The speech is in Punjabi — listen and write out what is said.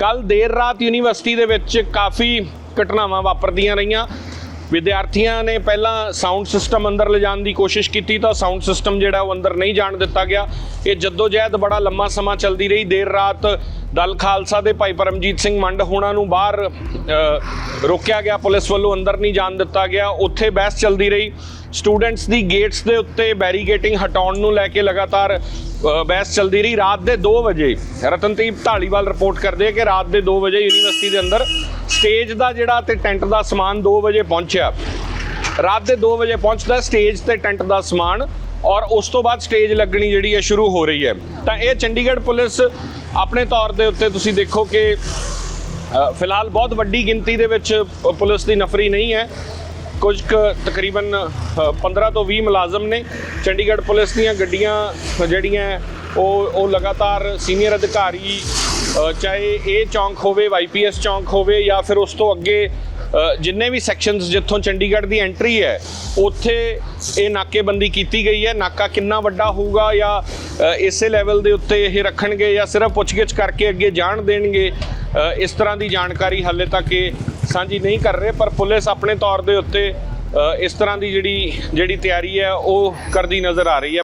ਕੱਲ ਦੇਰ ਰਾਤ ਯੂਨੀਵਰਸਿਟੀ ਦੇ ਵਿੱਚ ਕਾਫੀ ਘਟਨਾਵਾਂ ਵਾਪਰਦੀਆਂ ਰਹੀਆਂ। ਵਿਦਿਆਰਥੀਆਂ ਨੇ ਪਹਿਲਾਂ ਸਾਊਂਡ ਸਿਸਟਮ ਅੰਦਰ ਲਿਜਾਣ ਦੀ ਕੋਸ਼ਿਸ਼ ਕੀਤੀ ਤਾਂ ਸਾਊਂਡ ਸਿਸਟਮ ਜਿਹੜਾ ਉਹ ਅੰਦਰ ਨਹੀਂ ਜਾਣ ਦਿੱਤਾ ਗਿਆ। ਇਹ ਜਹਿਦ ਬੜਾ ਲੰਮਾ ਸਮਾਂ ਚੱਲਦੀ ਰਹੀ। ਦੇਰ ਰਾਤ ਦਲ ਖਾਲਸਾ ਦੇ ਭਾਈ ਪਰਮਜੀਤ ਸਿੰਘ ਮੰਡ ਹੋਣਾ ਨੂੰ ਬਾਹਰ ਰੋਕਿਆ ਗਿਆ। ਪੁਲਿਸ ਵੱਲੋਂ ਅੰਦਰ ਨਹੀਂ ਜਾਣ ਦਿੱਤਾ ਗਿਆ। ਉੱਥੇ ਬਹਿਸ ਚੱਲਦੀ ਰਹੀ। ਸਟੂਡੈਂਟਸ ਦੀ ਗੇਟਸ ਦੇ ਉੱਤੇ ਬੈਰੀਗੇਟਿੰਗ ਹਟਾਉਣ ਨੂੰ ਲੈ ਕੇ ਲਗਾਤਾਰ ਬਹਿਸ ਚੱਲਦੀ ਰਹੀ। ਰਾਤ ਦੇ 2 ਵਜੇ, ਰਤਨਦੀਪ ਢਾਲੀਵਾਲ ਰਿਪੋਰਟ ਕਰਦੇ ਆ ਕਿ ਰਾਤ ਦੇ 2 ਵਜੇ ਯੂਨੀਵਰਸਿਟੀ ਦੇ ਅੰਦਰ ਸਟੇਜ ਦਾ ਜਿਹੜਾ ਤੇ ਟੈਂਟ ਦਾ ਸਮਾਨ 2 ਵਜੇ ਪਹੁੰਚਿਆ। ਰਾਤ ਦੇ 2 ਵਜੇ ਪਹੁੰਚਦਾ, ਸਟੇਜ ਤੇ ਟੈਂਟ ਦਾ ਸਮਾਨ ਔਰ ਉਸ ਤੋਂ ਬਾਅਦ ਸਟੇਜ ਲੱਗਣੀ ਜਿਹੜੀ ਹੈ ਸ਼ੁਰੂ ਹੋ ਰਹੀ ਹੈ। ਤਾਂ ਇਹ ਚੰਡੀਗੜ੍ਹ ਪੁਲਿਸ ਆਪਣੇ ਤੌਰ ਦੇ ਉੱਤੇ ਤੁਸੀਂ ਦੇਖੋ ਕਿ ਫਿਲਹਾਲ ਬਹੁਤ ਵੱਡੀ ਗਿਣਤੀ ਦੇ ਵਿੱਚ ਪੁਲਿਸ ਦੀ ਨਫਰੀ ਨਹੀਂ ਹੈ। ਕੁਝ ਕੁ ਤਕਰੀਬਨ ਅ, 15 ਤੋਂ 20 ਮੁਲਾਜ਼ਮ ਨੇ। ਚੰਡੀਗੜ੍ਹ ਪੁਲਿਸ ਦੀਆਂ ਗੱਡੀਆਂ ਜਿਹੜੀਆਂ ਉਹ ਉਹ ਲਗਾਤਾਰ ਸੀਨੀਅਰ ਅਧਿਕਾਰੀ ਚਾਹੇ ਇਹ ਚੌਂਕ ਹੋਵੇ ਵਾਈਪੀਐਸ ਚੌਂਕ ਹੋਵੇ ਜਾਂ ਫਿਰ ਉਸ ਤੋਂ ਅੱਗੇ ਜਿੰਨੇ ਵੀ ਸੈਕਸ਼ਨਸ ਜਿੱਥੋਂ ਚੰਡੀਗੜ੍ਹ ਦੀ ਐਂਟਰੀ ਹੈ, ਉੱਥੇ ਇਹ ਨਾਕੇਬੰਦੀ ਕੀਤੀ ਗਈ ਹੈ। ਨਾਕਾ ਕਿੰਨਾ ਵੱਡਾ ਹੋਊਗਾ ਜਾਂ ਇਸੇ ਲੈਵਲ ਦੇ ਉੱਤੇ ਇਹ ਰੱਖਣਗੇ ਜਾਂ ਸਿਰਫ ਪੁੱਛਗਿੱਛ ਕਰਕੇ ਅੱਗੇ ਜਾਣ ਦੇਣਗੇ ਇਸ ਤਰ੍ਹਾਂ ਦੀ ਜਾਣਕਾਰੀ ਹਾਲੇ ਤੱਕ ਇਹ ਸਾਂਝੀ ਨਹੀਂ ਕਰ ਰਹੇ, ਪਰ ਪੁਲਿਸ ਆਪਣੇ ਤੌਰ ਦੇ ਉੱਤੇ ਇਸ ਤਰ੍ਹਾਂ ਦੀ ਜਿਹੜੀ ਜਿਹੜੀ ਤਿਆਰੀ ਹੈ, ਉਹ ਕਰਦੀ ਨਜ਼ਰ ਆ ਰਹੀ ਹੈ।